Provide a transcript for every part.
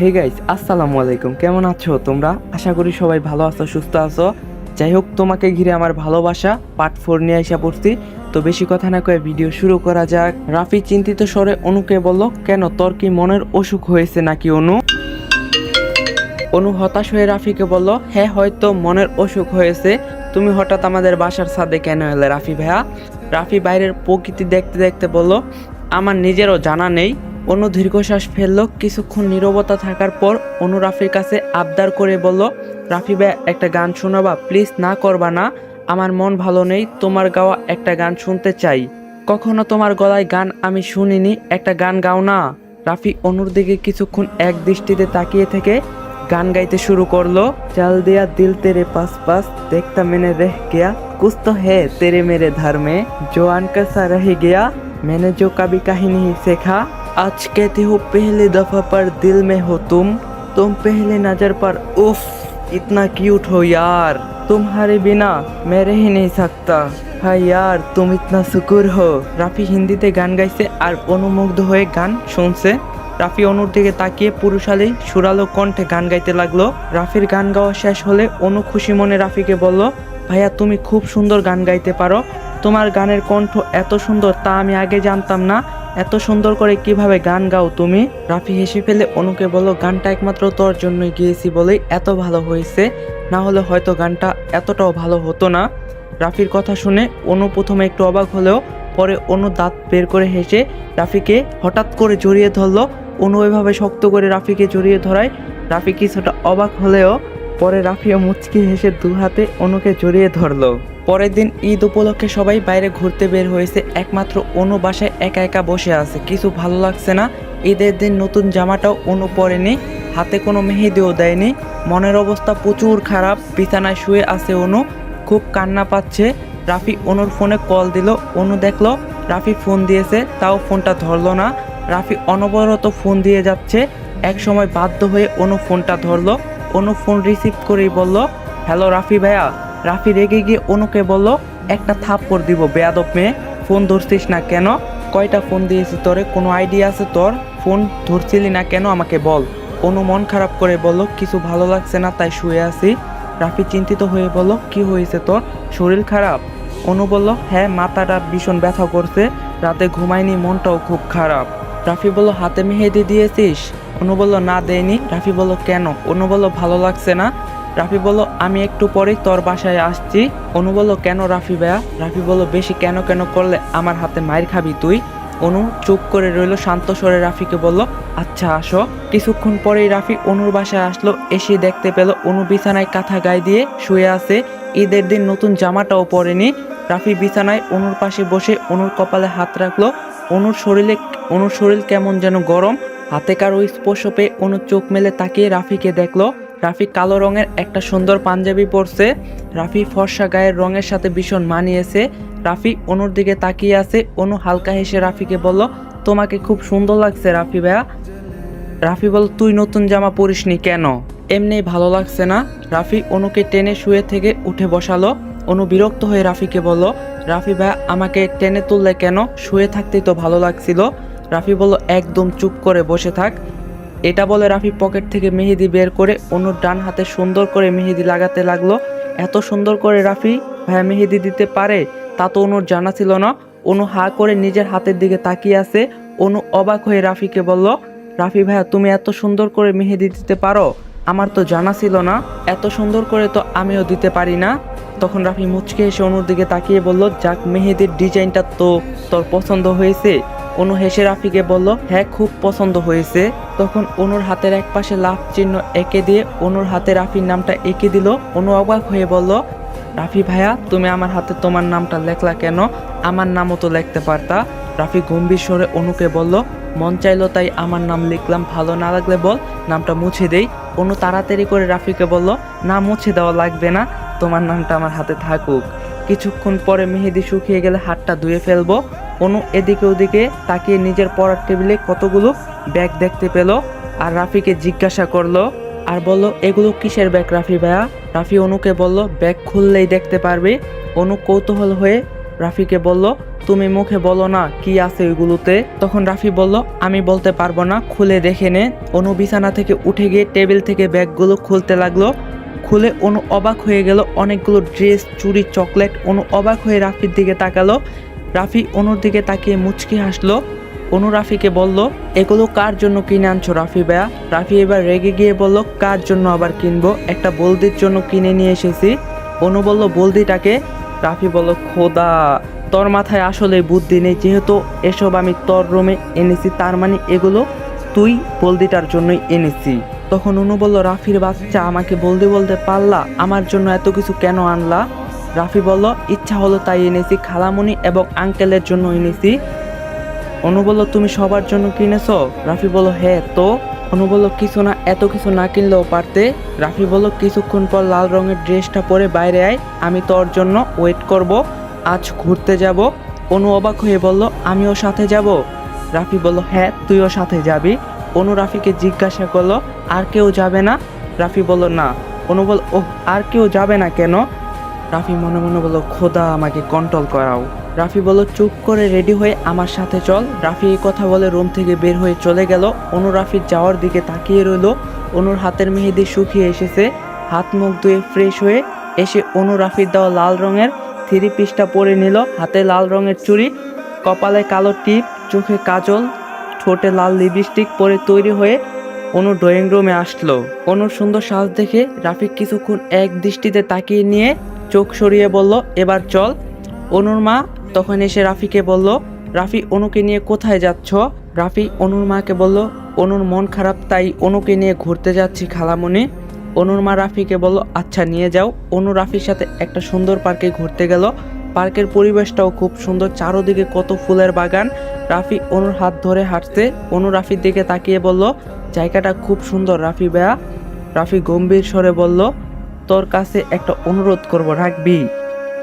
Hey guys আসসালামু আলাইকুম। কেমন আছো তোমরা? আশা করি সবাই ভালো আছো, সুস্থ আছো। যাই হোক তোমাকে ঘিরে আমার ভালোবাসা পার্ট ফোর নিয়ে আসা পড়ছি। তো বেশি কথা না কয়ে ভিডিও শুরু করা যাক। রাফি চিন্তিত স্বরে অনুকে বলল, কেন তোর কি মনের অসুখ হয়েছে নাকি, অনু? অনু হতাশ হয়ে রাফিকে বলল হ্যাঁ হয়তো মনের অসুখ হয়েছে। তুমি হঠাৎ আমাদের বাসার ছাদে কেন এলে রাফি ভাইয়া? রাফি বাইরের প্রকৃতি দেখতে দেখতে বলল, আমার নিজেরও জানা নেই। অনু দীর্ঘশ্বাস ফেলল। কিছুক্ষণ নিরবতা থাকার পর অনু রাফির কাছে আবদার করে বলল, রাফি ভাই, একটা গান শোনাবা, প্লিজ না করবা না। আমার মন ভালো নেই, তোমার গাওয়া একটা গান শুনতে চাই। কখনো তোমার গলায় গান আমি শুনিনি, একটা গান গাও না। রাফি অনুর দিকে কিছুক্ষণ এক দৃষ্টিতে তাকিয়ে থেকে গান গাইতে শুরু করল। চাল দিয়া দিল তেরে পাস পাস, দেখতা মেনে রেহ গিয়া। কুস্ত হে তেরে মেরে ধর্মে জোয়ান কাসা রহে গিয়া। মেনে জো কাবি কাহিনী শেখা। आज कहती हूँ पहली दफा पर दिल में हो तुम तुम पहले नजर पर उफ इतना क्यूट हो यार तुम्हारे बिना मैं रह नहीं सकता हाय यार तुम इतना शुक्र हो রাফি হিন্দিতে গান গাইছে আর অনুমুগ্ধ হয়ে গান শুনছে রাফি অনুর দিকে তাকিয়ে পুরুষালী সুরালো কণ্ঠে গান গাইতে লাগলো রাফির গান গাওয়া শেষ হলে অনু খুশি মনে রাফিকে বলল ভাইয়া তুমি খুব সুন্দর গান গাইতে পারো তোমার গানের কণ্ঠ এত সুন্দর তা আমি আগে জানতাম না এত সুন্দর করে কীভাবে গান গাও তুমি? রাফি হেসে ফেলে অনুকে বলো গানটা একমাত্র তোর জন্যই গিয়েছি বলেই এত ভালো হয়েছে। না হলে হয়তো গানটা এতটাও ভালো হতো না। রাফির কথা শুনে অনু প্রথমে একটু অবাক হলেও পরে অনু দাঁত বের করে হেসে রাফিকে হঠাৎ করে জড়িয়ে ধরলো। অনু এভাবে শক্ত করে রাফিকে জড়িয়ে ধরায়। রাফি কিছুটা অবাক হলেও পরে রাফিও মুচকি হেসে দু হাতে অনুকে জড়িয়ে ধরলো। পরের দিন ঈদ উপলক্ষে সবাই বাইরে ঘুরতে বের হয়েছে। একমাত্র অনু বাসায় একা একা বসে আছে। কিছু ভালো লাগছে না। ঈদের দিন নতুন জামাটাও অনু পরেনি। হাতে কোনো মেহেদিও দেয়নি। মনের অবস্থা প্রচুর খারাপ। বিছানায় শুয়ে আছে অনু। খুব কান্না পাচ্ছে। রাফি অনুর ফোনে কল দিল। অনু দেখল, রাফি ফোন দিয়েছে। তাও ফোনটা ধরলো না। রাফি অনবরত ফোন দিয়ে যাচ্ছে। এক সময় বাধ্য হয়ে অনু ফোনটা ধরলো। অনু ফোন রিসিভ করেই বলল, হ্যালো রাফি ভাইয়া। রাফি রেগে গিয়ে অনুকে বলল, একটা থাপ্পড় দিব, বেয়াদব মেয়ে। ফোন ধরছিস না কেন? কয়টা ফোন দিয়েছি তোরে? কোনো আইডিয়া আছে তোর? ফোন ধরছিলি না কেন? আমাকে বল। অনু মন খারাপ করে বলল, কিছু ভালো লাগছে না, তাই শুয়ে আছি। রাফি চিন্তিত হয়ে বলল, কি হয়েছে তোর? শরীর খারাপ? অনু বলল হ্যাঁ মাথাটা ভীষণ ব্যথা করছে। রাতে ঘুমাইনি, মনটাও খুব খারাপ। রাফি বলল, হাতে মেহেদি দিয়েছিস? অনু বলল, না দেয়নি রাফি বলল, কেন? অনু বলল, ভালো লাগছে না। রাফি বলল, আমি একটু পরেই তোর বাসায় আসছি। অনু বলল, কেন রাফি ভাইয়া? রাফি বলল, বেশি কেন কেন করলে আমার হাতে মায়ের খাবি তুই? অনু চুপ করে রইল, শান্ত স্বরে রাফিকে বলল আচ্ছা আসো। কিছুক্ষণ পরেই রাফি অনুর বাসায় আসলো, এসে দেখতে পেল অনু বিছানায় কাঁথা গায়ে দিয়ে শুয়ে আছে। ঈদের দিন নতুন জামাটাও পরেনি। রাফি বিছানায় অনুর পাশে বসে অনুর কপালে হাত রাখল। অনুর শরীরে, অনুর শরীর কেমন যেন গরম। হাতে কারও স্পর্শ পেয়ে অনু চোখ মেলে তাকিয়ে রাফিকে দেখল। রাফি কালো রঙের একটা সুন্দর পাঞ্জাবি পরছে। রাফি ফর্সা গায়ের রঙের সাথে ভীষণ মানিয়েছে। রাফি অনুর দিকে তাকিয়ে আছে। অনু হালকা হেসে রাফিকে বলল, তোমাকে খুব সুন্দর লাগছে রাফি ভাইয়া। রাফি বল তুই নতুন জামা পরিসনি কেন? এমনি ভালো লাগছে না। রাফি অনুকে টেনে শুয়ে থেকে উঠে বসালো। অনু বিরক্ত হয়ে রাফিকে বলল, রাফি ভাই আমাকে টেনে তুললে কেন? শুয়ে থাকতেই তো ভালো লাগছিল। রাফি বলল, একদম চুপ করে বসে থাক। এটা বলে রাফি পকেট থেকে মেহেদি বের করে অনুর ডান হাতে সুন্দর করে মেহেদি লাগাতে লাগল। এত সুন্দর করে রাফি ভাইয়া মেহেদি দিতে পারে, তা তো অনুর জানা ছিল না। অনু হা করে নিজের হাতের দিকে তাকিয়ে আছে। অনু অবাক হয়ে রাফিকে বলল, রাফি ভাইয়া, তুমি এত সুন্দর করে মেহেদি দিতে পারো? আমার তো জানা ছিল না। এত সুন্দর করে তো আমিও দিতে পারি না। তখন রাফি মুচকে এসে অনুর দিকে তাকিয়ে বলল, যাক, মেহেদির ডিজাইনটা তো তোর পছন্দ হয়েছে। অনু হেসে রাফিকে বলল হ্যাঁ খুব পছন্দ হয়েছে। তখন অনুর হাতের এক পাশে লাভ চিহ্ন এঁকে দিয়ে অনুর হাতে রাফির নামটা এঁকে দিল। অনু অবাক হয়ে বলল, রাফি ভাইয়া, তুমি আমার হাতে তোমার নামটা লেখলা কেন? আমার নামও তো লিখতে পারতা। রাফি গম্ভীর স্বরে অনুকে বলল, মন চাইলো তাই আমার নাম লিখলাম, ভালো না লাগলে বল, নামটা মুছে দেই। অনু তাড়াতাড়ি করে রাফিকে বলল, না, মুছে দেওয়া লাগবে না, তোমার নামটা আমার হাতে থাকুক। কিছুক্ষণ পরে মেহেদি শুকিয়ে গেলে হাতটা ধুয়ে ফেলব। অনু এদিকে ওদিকে তাকিয়ে নিজের পড়ার টেবিলে কতগুলো ব্যাগ দেখতে পেল আর রাফিকে জিজ্ঞাসা করল, আর বলল, এগুলো কিসের ব্যাগ রাফি ভাইয়া রাফি অনুকে বলল, ব্যাগ খুললেই দেখতে পারবে। অনু কৌতূহল হয়ে রাফিকে বলল, তুমি মুখে বলো না কি আছে ওইগুলোতে? তখন রাফি বলল, আমি বলতে পারব না, খুলে দেখে নে। অনু বিছানা থেকে উঠে গিয়ে টেবিল থেকে ব্যাগগুলো খুলতে লাগল। খুলে অনু অবাক হয়ে গেল, অনেকগুলো ড্রেস, চুড়ি, চকলেট, অনু অবাক হয়ে রাফির দিকে তাকালো। রাফি অনুর দিকে তাকিয়ে মুচকি হাসলো। অনু রাফিকে বলল, এগুলো কার জন্য কিনে আনছো রাফি ভাইয়া? রাফি এবার রেগে গিয়ে বলল, কার জন্য আবার কিনবো? একটা বলদির জন্য কিনে নিয়ে এসেছি। অনু বলল, বলদিটাকে? রাফি বলল, খোদা, তোর মাথায় আসলে বুদ্ধি নেই। যেহেতু এসব আমি তোর রুমে এনেছি, তার মানে এগুলো তুই বলদিটার জন্যই এনেছি। তখন অনু বলল, রাফির বাচ্চা, আমাকে বলতে বলতে পারলা? আমার জন্য এত কিছু কেন আনলা? রাফি বলল, ইচ্ছা হলো তাই এনেছি খালামণি এবং আঙ্কেলের জন্য এনেছি। অনু বলল, তুমি সবার জন্য কিনেছো? রাফি বলল হ্যাঁ তো? অনু বলল, কিছু না, এত কিছু না কিনলেও পারতে। রাফি বলল, কিছুক্ষণ পর লাল রঙের ড্রেসটা পরে বাইরে আয়, আমি তোর জন্য ওয়েট করব, আজ ঘুরতে যাব। অনু অবাক হয়ে বলল, আমিও সাথে যাব? রাফি বলল হ্যাঁ তুইও সাথে যাবি। অনু রাফিকে জিজ্ঞাসা করল, আর কেউ যাবে না? রাফি বলল, না। অনু বল ও আর কেউ যাবে না কেন? রাফি মনে মনে বলল, খোদা আমাকে কন্ট্রোল করাও। রাফি বলল, চুপ করে রেডি হয়ে আমার সাথে চল। রাফি এই কথা বলে রুম থেকে বের হয়ে চলে গেল। অনু রাফির যাওয়ার দিকে তাকিয়ে রইল। অনুর হাতের মেহেদি শুকিয়ে এসেছে। হাত মুখ ধুয়ে ফ্রেশ হয়ে এসে অনু রাফির দেওয়া লাল রঙের থ্রি পিসটা পরে নিল। হাতে লাল রঙের চুড়ি, কপালে কালো টিপ, চোখে কাজল, ঠোঁটে লাল লিপস্টিক পরে তৈরি হয়ে অনু ড্রয়িং রুমে আসলো। অনুর সুন্দর সাজ দেখে রাফিক কিছুক্ষণ এক দৃষ্টিতে তাকিয়ে নিয়ে চোখ সরিয়ে বলল, এবার চল। অনুর মা তখন এসে রাফিকে বলল, রাফি, অনুকে নিয়ে কোথায় যাচ্ছ? রাফি অনুর মাকে বলল, অনুর মন খারাপ, তাই অনুকে নিয়ে ঘুরতে যাচ্ছি খালামণি অনুর মা রাফিকে বলল আচ্ছা নিয়ে যাও। অনু রাফির সাথে একটা সুন্দর পার্কে ঘুরতে গেল। পার্কের পরিবেশটাও খুব সুন্দর, চারোদিকে কত ফুলের বাগান। রাফি অনুর হাত ধরে হাঁটতে অনু রাফির দিকে তাকিয়ে বলল, জায়গাটা খুব সুন্দর রাফি বেয়া রাফি গম্ভীর স্বরে বলল তোর কাছে একটা অনুরোধ করব রাখবি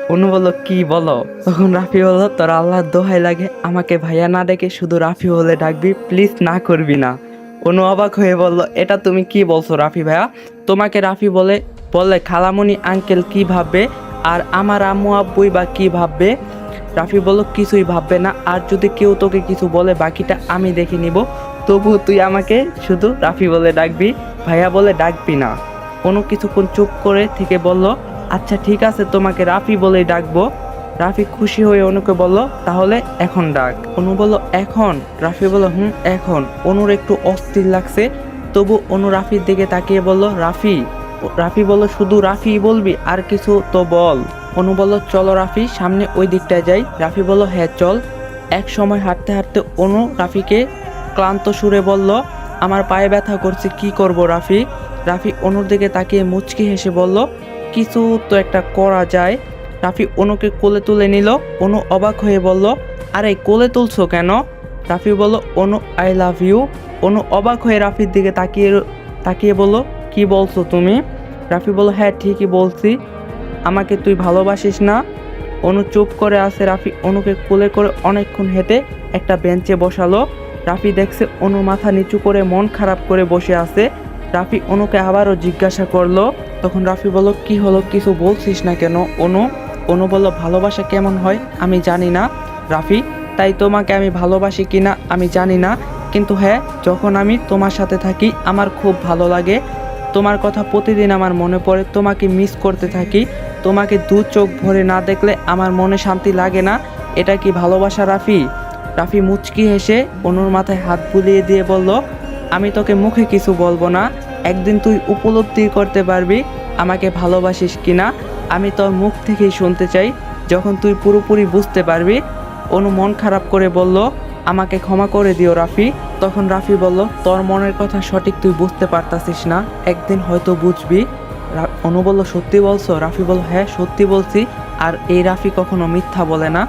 অনু বলল, কি বলো? তখন রাফি বলল, তোর আল্লাহর দোহাই লাগে। আমাকে ভাইয়া না ডেকে শুধু রাফি বলে ডাকবি, প্লিজ না করবি না। অনু অবাক হয়ে বলল, এটা তুমি কি বলছো রাফি ভাইয়া? তোমাকে রাফি বলে, বললে খালামণি আঙ্কেল কি ভাববে? আর আমার আম্মু, আব্বুই বা কি ভাববে? রাফি বলল, কিছুই ভাববে না। আর যদি কেউ তোকে কিছু বলে, বাকিটা আমি দেখে নিব। তবু তুই আমাকে শুধু রাফি বলে ডাকবি। ভাইয়া বলে, ডাকবি না। কোনো কিছুক্ষণ চুপ করে থেকে বলল আচ্ছা ঠিক আছে, তোমাকে রাফি বলেই ডাকবো। রাফি খুশি হয়ে অনুকে বলল, তাহলে এখন ডাক। অনু বলল, এখন? রাফি বলল, হুম, এখন। অনুর একটু অস্থির লাগছে, তবু অনু রাফির দিকে তাকিয়ে বলল, রাফি? রাফি বলল, শুধু রাফি বলবি, আর কিছু তো বল। অনু বলল, চলো রাফি, সামনে ওই দিকটায় যাই। রাফি বলল হ্যাঁ চল। এক সময় হাঁটতে হাঁটতে অনু রাফিকে ক্লান্ত সুরে বলল, আমার পায়ে ব্যথা করছে, কি করব রাফি? রাফি অনুর দিকে তাকিয়ে মুচকি হেসে বলল, কিছু তো একটা করা যায়। রাফি অনুকে কোলে তুলে নিল, অনু অবাক হয়ে বলল, আরে, কোলে তুলছো কেন? রাফি বলল, অনু আই লাভ ইউ অনু অবাক হয়ে রাফির দিকে তাকিয়ে তাকিয়ে বলল, কি বলছো তুমি? রাফি বলল হ্যাঁ ঠিকই বলছি। আমাকে তুই ভালোবাসিস না? অনু চুপ করে আছে, রাফি অনুকে কোলে করে অনেকক্ষণ হেঁটে একটা বেঞ্চে বসালো। রাফি দেখছে অনু মাথা নিচু করে মন খারাপ করে বসে আছে। রাফি অনুকে আবারও জিজ্ঞাসা করল, তখন রাফি বলল, কি হলো? কিছু বলছিস না কেন? অনু অনু বলল, ভালোবাসা কেমন হয়? আমি জানি না। রাফি, তাই তোমাকে আমি ভালোবাসি কিনা আমি জানি না। কিন্তু হ্যাঁ যখন আমি তোমার সাথে থাকি, আমার খুব ভালো লাগে। তোমার কথা প্রতিদিন আমার মনে পড়ে, তোমাকে মিস করতে থাকি। তোমাকে দু চোখ ভরে না দেখলে আমার মনে শান্তি লাগে না। এটা কি ভালোবাসা রাফি? রাফি মুচকি হেসে অনুর মাথায় হাত বুলিয়ে দিয়ে বলল আমি তোকে মুখে কিছু বলব না। একদিন তুই উপলব্ধি করতে পারবি আমাকে ভালোবাসিস কিনা। আমি তোর মুখ থেকেই শুনতে চাই। যখন তুই পুরোপুরি বুঝতে পারবি, অনু মন খারাপ করে বলল, আমাকে ক্ষমা করে দিও রাফি। তখন রাফি বলল, তোর মনের কথা সঠিক তুই বুঝতে পারতাছিস না। একদিন হয়তো বুঝবি। অনু বলল, সত্যি বলছো? রাফি বলল হ্যাঁ সত্যি বলছি। আর এই রাফি কখনো মিথ্যা বলে না।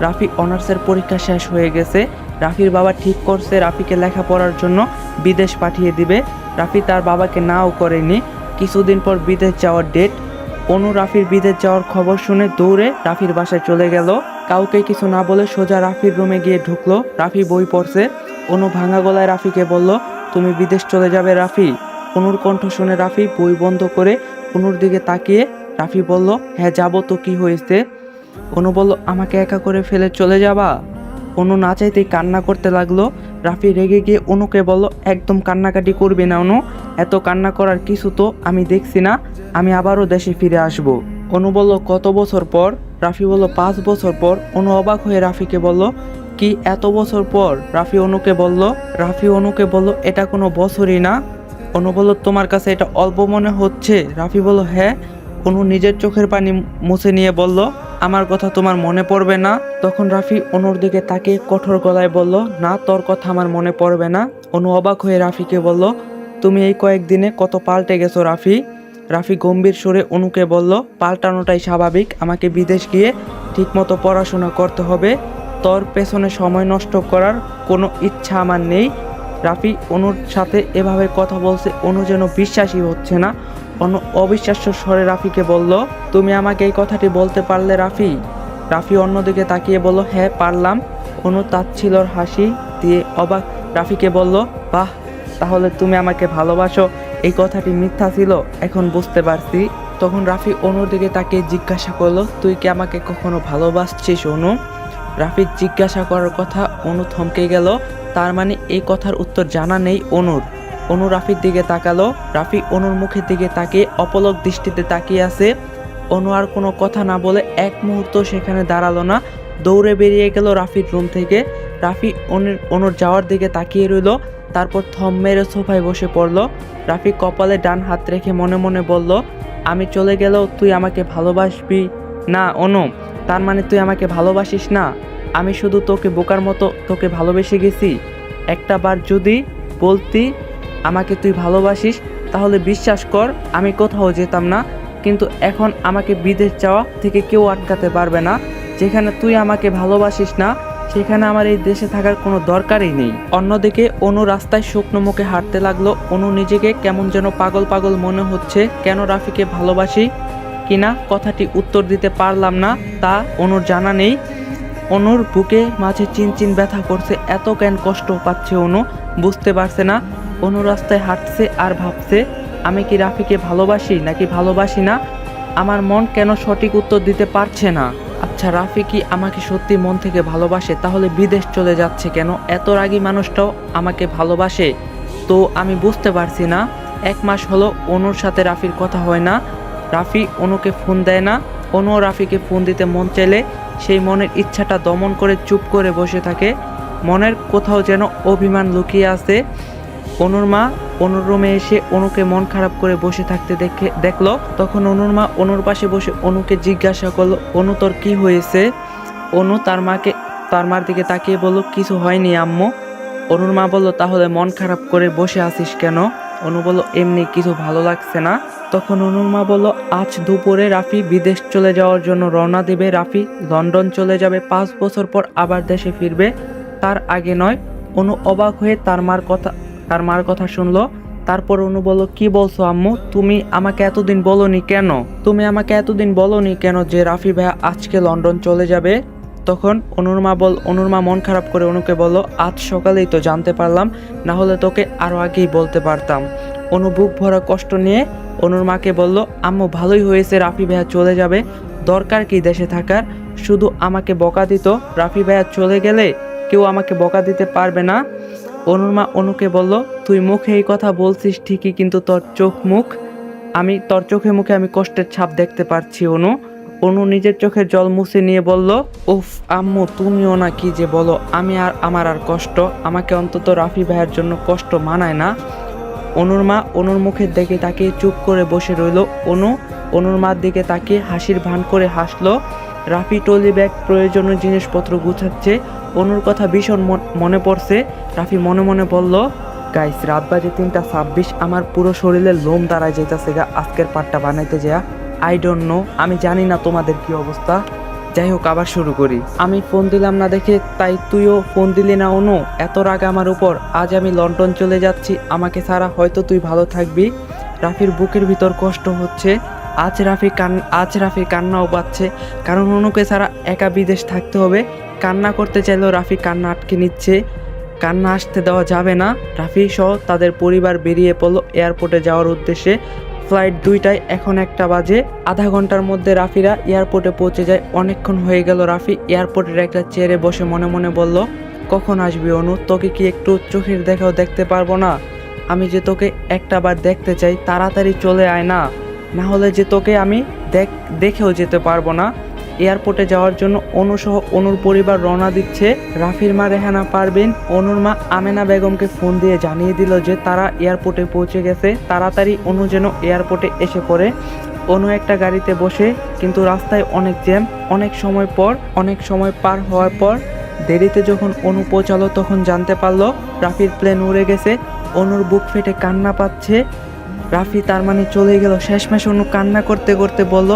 রাফি অনার্সের পরীক্ষা শেষ হয়ে গেছে। রাফির বাবা ঠিক করছে রাফিকে লেখাপড়ার জন্য বিদেশ পাঠিয়ে দিবে। রাফি তার বাবাকে নাও করেনি। কিছুদিন পর বিদেশ যাওয়ার ডেট অনু রাফির বিদেশ যাওয়ার খবর শুনে দৌড়ে রাফির বাসায় চলে গেল। কাউকে কিছু না বলে সোজা রাফির রুমে গিয়ে ঢুকলো। রাফি বই পড়ছে। অনু ভাঙা গলায় রাফিকে বলল, তুমি বিদেশ চলে যাবে রাফি। অনুর কণ্ঠ শুনে রাফি বই বন্ধ করে অনুর দিকে তাকিয়ে রাফি বলল হ্যাঁ যাব তো, কি হয়েছে? অনু বলল, আমাকে একা করে ফেলে চলে যাবা? অনু না চাইতেই কান্না করতে লাগল। রাফি রেগে গিয়ে অনুকে বলল, একদম কান্নাকাটি করবে না, অনু। এত কান্না করার কিছু তো আমি দেখছি না। আমি আবারও দেশে ফিরে আসব। অনু বলল, কত বছর পর? রাফি বলল, পাঁচ বছর পর। অনু অবাক হয়ে রাফিকে বলল, কি এত বছর পর? রাফি অনুকে বলল, রাফি অনুকে বলল, এটা কোনো বছরই না। অনু বলল, তোমার কাছে এটা অল্প মনে হচ্ছে? রাফি বলল হ্যাঁ। অনু নিজের চোখের পানি মুছে নিয়ে বলল আমার কথা তোমার মনে পড়বে না? তখন রাফি অনুর দিকে তাকে কঠোর গলায় বলল, না, তোর কথা আমার মনে পড়বে না। অনু অবাক হয়ে রাফিকে বলল, তুমি এই কয়েকদিনে কত পাল্টে গেছো রাফি? রাফি গম্ভীর সুরে অনুকে বলল, পাল্টানোটাই স্বাভাবিক, আমাকে বিদেশ গিয়ে ঠিকমতো পড়াশোনা করতে হবে। তোর পেছনে সময় নষ্ট করার কোনো ইচ্ছা আমার নেই। রাফি অনুর সাথে এভাবে কথা বলছে, অনু যেন বিশ্বাসই হচ্ছে না। অনু অবিশ্বাস্য স্বরে রাফিকে বলল, তুমি আমাকে এই কথাটি বলতে পারলে, রাফি? রাফি অন্যদিকে তাকিয়ে বলল হ্যাঁ পারলাম। অনু তাচ্ছিলর হাসি দিয়ে অবাক রাফিকে বলল, বাহ, তাহলে তুমি আমাকে ভালোবাসো। এই কথাটি মিথ্যা ছিল, এখন বুঝতে পারছি। তখন রাফি অনুর দিকে তাকিয়ে জিজ্ঞাসা করল, তুই কি আমাকে কখনো ভালোবাসছিস, অনু? রাফির জিজ্ঞাসা করার কথা অনু থমকে গেল, তার মানে এই কথার উত্তর জানা নেই অনুর। অনু রাফির দিকে তাকালো। রাফি অনুর মুখের দিকে তাকিয়ে অপলক দৃষ্টিতে তাকিয়ে আছে। অনু আর কোনো কথা না বলে এক মুহূর্ত সেখানে দাঁড়াল না। দৌড়ে বেরিয়ে গেল রাফির রুম থেকে। রাফি অনুর অনুর যাওয়ার দিকে তাকিয়ে রইল, তারপর থম মেরে সোফায় বসে পড়ল। রাফি কপালে ডান হাত রেখে মনে মনে বলল, আমি চলে গেলেও তুই আমাকে ভালোবাসবি? না, অনু, তার মানে তুই আমাকে ভালোবাসিস না। আমি শুধু তোকে বোকার মতো তোকে ভালোবেসে গেছি। একটা বার যদি বলতি আমাকে তুই ভালোবাসিস, তাহলে বিশ্বাস কর, আমি কোথাও যেতাম না। কিন্তু এখন আমাকে বিদেশ যাওয়া থেকে কেউ আটকাতে পারবে না। যেখানে তুই আমাকে ভালোবাসিস না, সেখানে আমার এই দেশে থাকার কোনো দরকারই নেই। অন্যদিকে, অনু রাস্তায় শুকনো মুখে হাঁটতে লাগল। অনু নিজেকে কেমন যেন পাগল পাগল মনে হচ্ছে, কেন রাফিকে ভালোবাসি? কিনা কথাটি উত্তর দিতে পারলাম না, তা অনুর জানা নেই। অনুর বুকে মাঝে চিনচিন ব্যথা করছে, এত কেন কষ্ট পাচ্ছে অনু? বুঝতে পারছে না। অনু রাস্তায় হাঁটছে আর ভাবছে, আমি কি রাফিকে ভালোবাসি নাকি ভালোবাসি না? আমার মন কেন সঠিক উত্তর দিতে পারছে না? আচ্ছা রাফি কি আমাকে সত্যি মন থেকে ভালোবাসে? তাহলে বিদেশ চলে যাচ্ছে কেন? এত রাগী মানুষটাও আমাকে ভালোবাসে? তো আমি বুঝতে পারছি না। এক মাস হলো অনুর সাথে রাফির কথা হয় না। রাফি অনুকে ফোন দেয় না। অনু রাফিকে ফোন দিতে মন চাইলে সেই মনের ইচ্ছাটা দমন করে চুপ করে বসে থাকে। মনের কোথাও যেন অভিমান লুকিয়ে আছে। অনুর মা অনুর রুমে এসে অনুকে মন খারাপ করে বসে থাকতে দেখে, দেখল। তখন অনুর মা অনুর পাশে বসে অনুকে জিজ্ঞাসা করল, অনু, তোর কি হয়েছে? অনু তার মাকে, তার মার দিকে তাকিয়ে বলল, কিছু হয়নি, আম্মু। অনুর মা বলল, তাহলে মন খারাপ করে বসে আছিস কেন? অনু বলল, এমনি কিছু ভালো লাগছে না। তখন অনুর মা বলল, আজ দুপুরে রাফি বিদেশ চলে যাওয়ার জন্য রওনা দেবে। রাফি লন্ডন চলে যাবে। পাঁচ বছর পর আবার দেশে ফিরবে। তার আগে নয়। অনু অবাক হয়ে তার মার কথা তার মার কথা শুনলো। তারপর অনু বলল, কি বলছো আম্মু? তুমি আমাকে এতদিন বলনি কেন? তুমি আমাকে এতদিন বলনি কেন যে রাফি ভাইয়া আজকে লন্ডন চলে যাবে? তখন অনুর মা বল, অনুর মা মন খারাপ করে অনুকে বলল, আজ সকালেই তো জানতে পারলাম, না হলে তোকে আরও আগেই বলতে পারতাম। অনু বুক ভরা কষ্ট নিয়ে অনুর মাকে বলল, আম্মু, ভালোই হয়েছে রাফি ভাইয়া চলে যাবে। দরকার কি দেশে থাকার? শুধু আমাকে বকা দিত, রাফি ভাইয়া চলে গেলে কেউ আমাকে বকা দিতে পারবে না? অনুর মা অনুকে বলল, তুই মুখে এই কথা বলছিস ঠিকই, কিন্তু তোর চোখ মুখ, আমি, তোর চোখে মুখে আমি কষ্টের ছাপ দেখতে পারছি, অনু। অনু নিজের চোখের জল মুছে নিয়ে বলল, উফ, আম্মু, তুমিও না কি যে বলো, আমি আর, আমার আর কষ্ট, আমাকে অন্তত রাফি ভাইয়ের জন্য কষ্ট মানায় না। অনুর মা অনুর মুখের দিকে তাকিয়ে চুপ করে বসে রইল, অনু, অনুর মার দিকে তাকিয়ে হাসির ভান করে হাসলো রাফি টলি ব্যাগ প্রয়োজনীয় জিনিসপত্র গুছাচ্ছে। অনুর কথা ভীষণ মন- পড়ছে। রাফি মনে মনে বলল গাইস রাত বাজে তিনটা ছাব্বিশ, আমার পুরো শরীরে লোম দাঁড়ায় যেতেছে গা, আজকের পাটটা বানাইতে যা আই ডোন্ট নো আমি জানি না তোমাদের কি অবস্থা। যাই হোক, আবার শুরু করি। আমি ফোন দিলাম না দেখে, তাই তুইও ফোন দিলি না অনু। এত রাগ আমার উপর, আজ আমি লন্ডন চলে যাচ্ছি, আমাকে ছাড়া হয়তো তুই ভালো থাকবি। রাফির বুকের ভিতর কষ্ট হচ্ছে। আজ রাফি কান, আজ রাফির কান্নাও পাচ্ছে কারণ অনুকে ছাড়া একা বিদেশ থাকতে হবে। কান্না করতে চাইলেও রাফি কান্না আটকে নিচ্ছে। কান্না আসতে দেওয়া যাবে না। রাফি সহ তাদের পরিবার বেরিয়ে পড়ল এয়ারপোর্টে যাওয়ার উদ্দেশ্যে। ফ্লাইট দুইটায় এখন একটা বাজে। আধা ঘণ্টার মধ্যে রাফিরা এয়ারপোর্টে পৌঁছে যায়। অনেকক্ষণ হয়ে গেল রাফি এয়ারপোর্টের একটা চেয়ারে বসে মনে মনে বলল, কখন আসবি অনু? তোকে কি একটু চোখের দেখাও দেখতে পারব না? আমি যে তোকে একটা বার দেখতে চাই, তাড়াতাড়ি চলে আয় না। না হলে যে তোকে আমি দেখ, দেখেও যেতে পারব না। এয়ারপোর্টে যাওয়ার জন্য অনুসহ অনুর পরিবার রওনা দিচ্ছে। রাফির মা রেহানা পারবেন অনুর মা আমেনা বেগমকে ফোন দিয়ে জানিয়ে দিল যে তারা এয়ারপোর্টে পৌঁছে গেছে। তাড়াতাড়ি অনু যেন এয়ারপোর্টে এসে পড়ে। অনু একটা গাড়িতে বসে, কিন্তু রাস্তায় অনেক জ্যাম, অনেক সময় পর, অনেক সময় পার হওয়ার পর। দেরিতে যখন অনু পৌঁছালো তখন জানতে পারল রাফির প্লেন উড়ে গেছে। অনুর বুক ফেটে কান্না পাচ্ছে। রাফি তার মানে চলে গেল। শেষমেশ অনু কান্না করতে করতে বলল,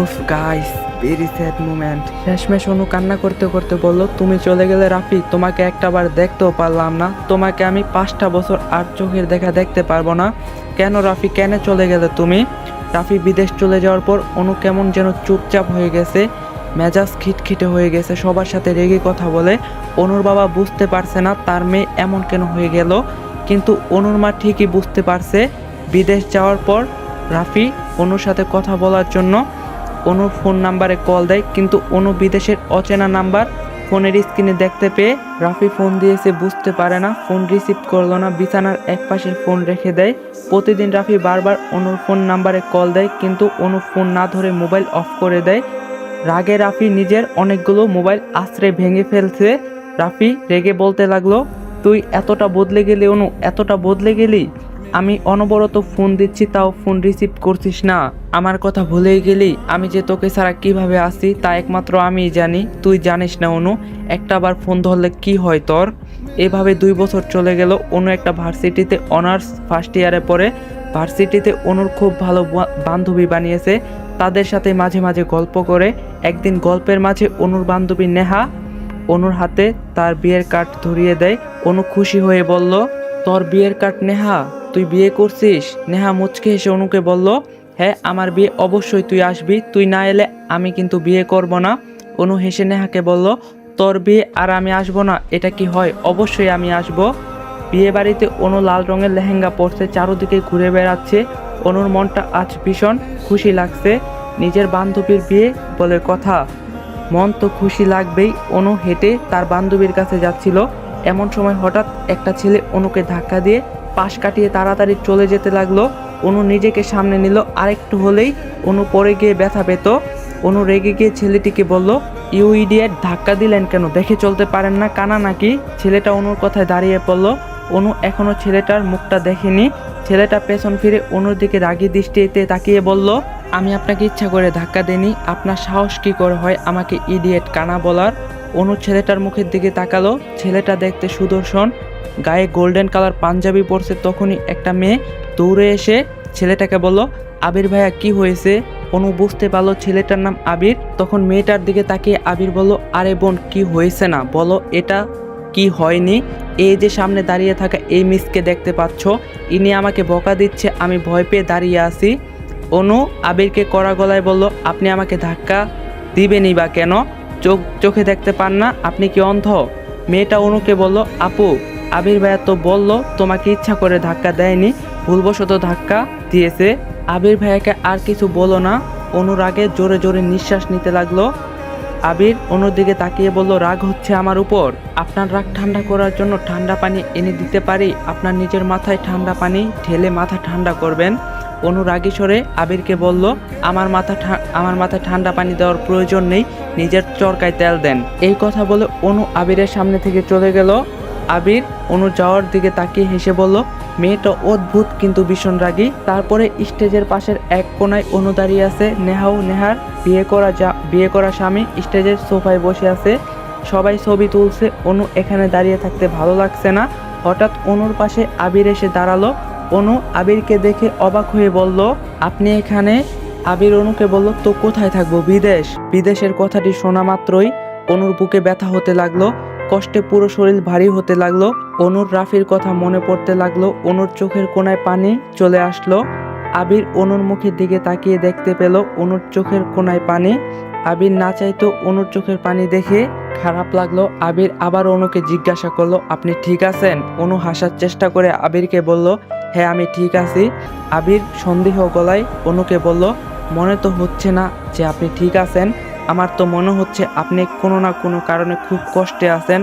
উফ গাইস ভেরি স্যাড মুমেন্ট শেষমেশ অনু কান্না করতে করতে বলল, তুমি চলে গেলে রাফি, তোমাকে একটা বার দেখতেও পারলাম না। তোমাকে আমি পাঁচটা বছর আর চোখের দেখা দেখতে পারব না। কেন রাফি, কেন চলে গেলে তুমি? রাফি বিদেশ চলে যাওয়ার পর অনু কেমন যেন চুপচাপ হয়ে গেছে। মেজাজ খিটখিটে হয়ে গেছে, সবার সাথে রেগে কথা বলে। অনুর বাবা বুঝতে পারছে না তার মেয়ে এমন কেন হয়ে গেল, কিন্তু অনুর মা ঠিকই বুঝতে পারছে। বিদেশ যাওয়ার পর রাফি অনুর সাথে কথা বলার জন্য অনুর ফোন নাম্বারে কল দেয়, কিন্তু অনু বিদেশের অচেনা নাম্বার ফোনের স্ক্রিনে দেখতে পেয়ে রাফি ফোন দিয়েছে, বুঝতে পারে না। ফোন রিসিভ করল না, বিছানার এক পাশে ফোন রেখে দেয়। প্রতিদিন রাফি বারবার অনুর ফোন নাম্বারে কল দেয়, কিন্তু অনু ফোন না ধরে মোবাইল অফ করে দেয়। রাগে রাফি নিজের অনেকগুলো মোবাইল আশ্রে ভেঙে ফেলছে। রাফি রেগে বলতে লাগল, তুই এতটা বদলে গেলি অনু, এতটা বদলে গেলি? আমি অনবরত ফোন দিচ্ছি, তাও ফোন রিসিভ করছিস না। আমার কথা ভুলেই গেলি, আমি যে তোকে ছাড়া কীভাবে আসি তা একমাত্র আমিই জানি, তুই জানিস না অনু, একটা বার ফোন ধরলে কি হয় তোর? এভাবে দুই বছর চলে গেল, অনু একটা ভার্সিটিতে অনার্স ফার্স্ট ইয়ারে পড়ে, ভার্সিটিতে অনুর খুব ভালো বান্ধবী বানিয়েছে, তাদের সাথে মাঝে মাঝে গল্প করে, একদিন গল্পের মাঝে অনুর বান্ধবী নেহা, অনুর হাতে তার বিয়ের কার্ড ধরিয়ে দেয়, অনু খুশি হয়ে বলল, তোর বিয়ের কার্ড নেহা? তুই বিয়ে করছিস? নেহা মুচকে হেসে অনুকে বলল হ্যাঁ আমার বিয়ে অবশ্যই তুই আসবি। তুই না এলে আমি কিন্তু বিয়ে করব না। অনু হেসে নেহাকে বলল, তোর বিয়ে আর আমি আসব না। এটা কি হয়? অবশ্যই আমি আসব। বিয়ে বাড়িতে অনু লাল রঙের লেহেঙ্গা পরছে, চারোদিকে ঘুরে বেড়াচ্ছে। অনুর মনটা আজ ভীষণ খুশি লাগছে। নিজের বান্ধবীর বিয়ে বলে কথা। মন তো খুশি লাগবেই। অনু হেঁটে তার বান্ধবীর কাছে যাচ্ছিল। এমন সময় হঠাৎ একটা ছেলে অনুকে ধাক্কা দিয়ে পাশ কাটিয়ে তাড়াতাড়ি চলে যেতে লাগল। অনু নিজেকে সামনে নিল, আরেকটু হলেই অনু পরে গিয়ে ব্যথা পেত। অনু রেগে গিয়ে ছেলেটিকে বলল, ইউ ইডিয়েট, ধাক্কা দিলেন কেন? দেখে চলতে পারেন না, কানা নাকি? ছেলেটা অনুর কথায় দাঁড়িয়ে পড়ল। অনু এখনও ছেলেটার মুখটা দেখেনি। ছেলেটা পেছন ফিরে অনুর দিকে রাগি দৃষ্টিতে তাকিয়ে বলল, আমি আপনাকে ইচ্ছা করে ধাক্কা দেনি আপনার সাহস কি করে হয় আমাকে ইডিয়েট কানা বলার? অনু ছেলেটার মুখের দিকে তাকালো। ছেলেটা দেখতে সুদর্শন। গায়ে গোল্ডেন কালার পাঞ্জাবি পরছে তখনই একটা মেয়ে দৌড়ে এসে ছেলেটাকে বলল, আবির ভাইয়া, কি হয়েছে? অনু বুঝতে পারল ছেলেটার নাম আবির। তখন মেয়েটার দিকে তাকিয়ে আবির বলল, আরে বোন, কি হয়েছে না? বলো, এটা কি হয়নি? এই যে সামনে দাঁড়িয়ে থাকা এই মিসকে দেখতে পাচ্ছ। ইনি আমাকে বকা দিচ্ছে, আমি ভয় পেয়ে দাঁড়িয়ে আছি। অনু আবিরকে কড়া গলায় বলল, আপনি আমাকে ধাক্কা দিবেনই বা কেন? চোখ, চোখে দেখতে পান না? আপনি কি অন্ধ? মেয়েটা অনুকে বলল, আপু আবির ভাইয়া তো বলল, তোমাকে ইচ্ছা করে ধাক্কা দেয়নি, ভুলবশত ধাক্কা দিয়েছে। আবির ভাইয়াকে আর কিছু বলো না, অনুরাগে জোরে জোরে নিঃশ্বাস নিতে লাগল। আবির অনুর দিকে তাকিয়ে বলল, রাগ হচ্ছে আমার উপর। আপনার রাগ ঠান্ডা করার জন্য ঠান্ডা পানি এনে দিতে পারি। আপনার নিজের মাথায় ঠান্ডা পানি ঢেলে মাথা ঠান্ডা করবেন। অনু স্বরে আবিরকে বলল, আমার মাথা আমার মাথায় ঠান্ডা পানি দেওয়ার প্রয়োজন নেই, নিজের চরকায় তেল দেন। এই কথা বলে অনু আবিরের সামনে থেকে চলে গেল। আবির অনু যাওয়ার দিকে তাকিয়ে হেসে বলল, মেয়েটা অদ্ভুত কিন্তু ভীষণ রাগী। তারপরে স্টেজের পাশের এক কোনায় অনু দাঁড়িয়ে আছে নেহাও নেহার। বিয়ে করা যা, বিয়ে করা স্বামী স্টেজের সোফায় বসে আছে। সবাই ছবি তুলছে। অনু এখানে দাঁড়িয়ে থাকতে ভালো লাগছে না। হঠাৎ অনুর পাশে আবির এসে দাঁড়াল। অনু আবিরকে দেখে অবাক হয়ে বলল, আপনি এখানে? আবির অনুকে বলল, তো কোথায় থাকব? বিদেশ। বিদেশের কথাটি শোনা মাত্রই অনুর বুকে ব্যথা হতে লাগল। কষ্টে পুরো শরীর ভারী হতে লাগল। অনুর রাফির কথা মনে পড়তে লাগল। অনুর চোখের কোনায় পানি চলে আসলো। আবির অনুর মুখের দিকে তাকিয়ে দেখতে পেল অনুর চোখের কোনায় পানি। আবির না চাইতো অনুর চোখের পানি দেখে খারাপ লাগল। আবির আবার অনুকে জিজ্ঞাসা করল, আপনি ঠিক আছেন? অনু হাসার চেষ্টা করে আবিরকে বলল হ্যাঁ আমি ঠিক আছি। আবির সন্দেহ গলায় অনুকে বলল, মনে তো হচ্ছে না যে আপনি ঠিক আছেন। আমার তো মনে হচ্ছে আপনি কোনো না কোনো কারণে খুব কষ্টে আছেন,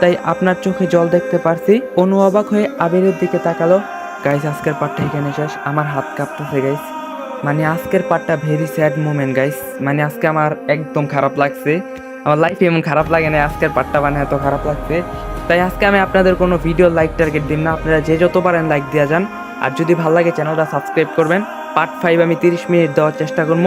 তাই আপনার চোখে জল দেখতে পারছি। অনু অবাক হয়ে আবিরের দিকে তাকালো। গাইস আজকের পাঠটা এখানে শেষ। আমার হাত কাঁপতেছে গাইস মানে আজকের পার্টটা ভেরি স্যাড মোমেন্ট গাইস মানে আজকে আমার একদম খারাপ লাগছে। আমার লাইফে এমন খারাপ লাগে না আজকের পার্টটা মানে এত খারাপ লাগছে। তাই আজকে আমি আপনাদের কোনো ভিডিও লাইক টার্গেট দিন না। আপনারা যে যত পারেন লাইক দিয়ে যান। আর যদি ভালো লাগে চ্যানেলটা সাবস্ক্রাইব করবেন। পার্ট ফাইভ আমি তিরিশ মিনিট দেওয়ার চেষ্টা করব।